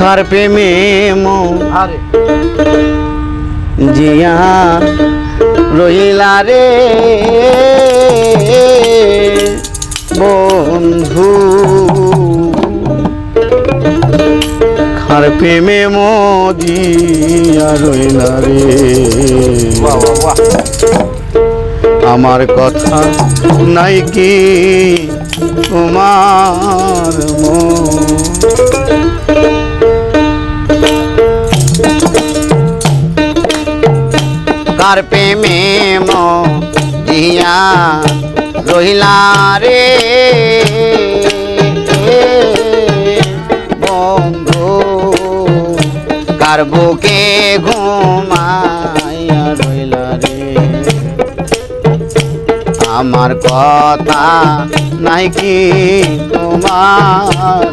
খার প্রেমে জিয়া রহিলা রে। বন্ধু খার প্রেমে মো জিয়া রহিলা রে। আমার কথা নাই কি তোমার মন? কার প্রেমে মিয়া রহিলা রে। বন্ধু কার বুকে ঘুমাইয়া রহিলা রে? আমার কথা নাই কি তোমার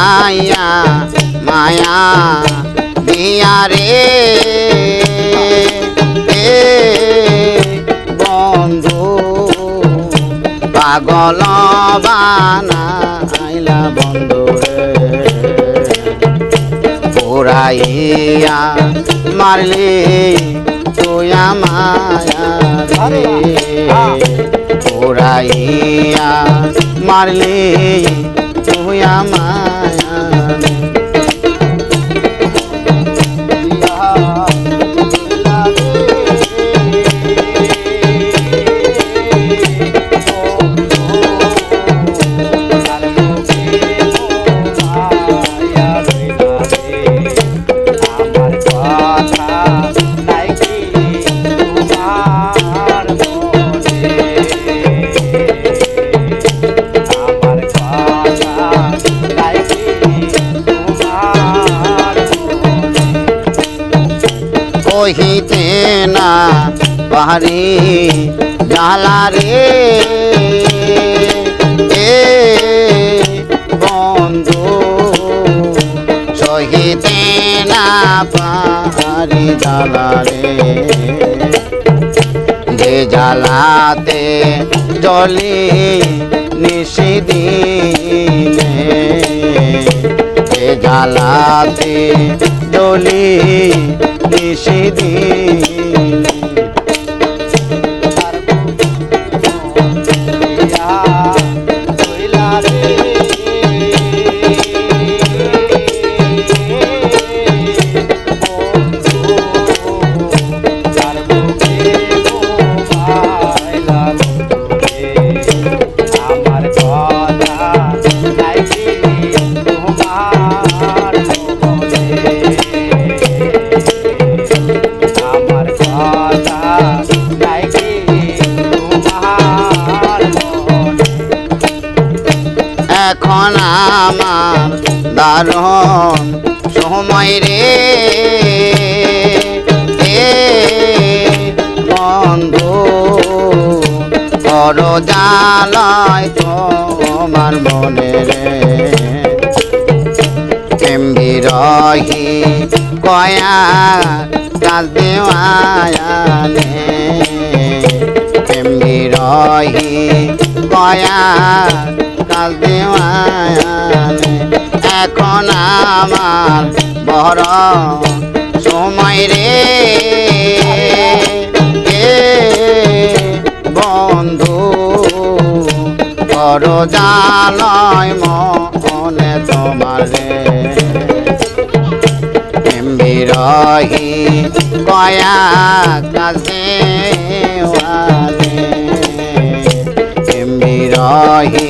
শিখাইয়া মায়া দিয়া রে। বন্ধু, পাগল বানাইলা বন্ধু পুরাইয়া মারলি তুই মায়া রে। পুরাইয়া মারলি তুই মায়া কহিতে না পাহাড়ি জালা রে। এ বন্ধু, সহিতে না পাহাড়ি জালা রে। যে জালাতে জলি নিষিদিনে যে জ্বালাতে জলি নিষিদিনে আমার এখন আমার দারুণ সময় রে। বন্ধু বড় জালয় তোমার মনে রে। এমবি রহি কয়া কাজ দেওয়ানে এমবি রহি কয়া দেওয়ানে এখন আমার বড় সময় রে। এ বন্ধু বড় জালয় মনে তোমার রে। বিরহি কয়া কাছে বিরহি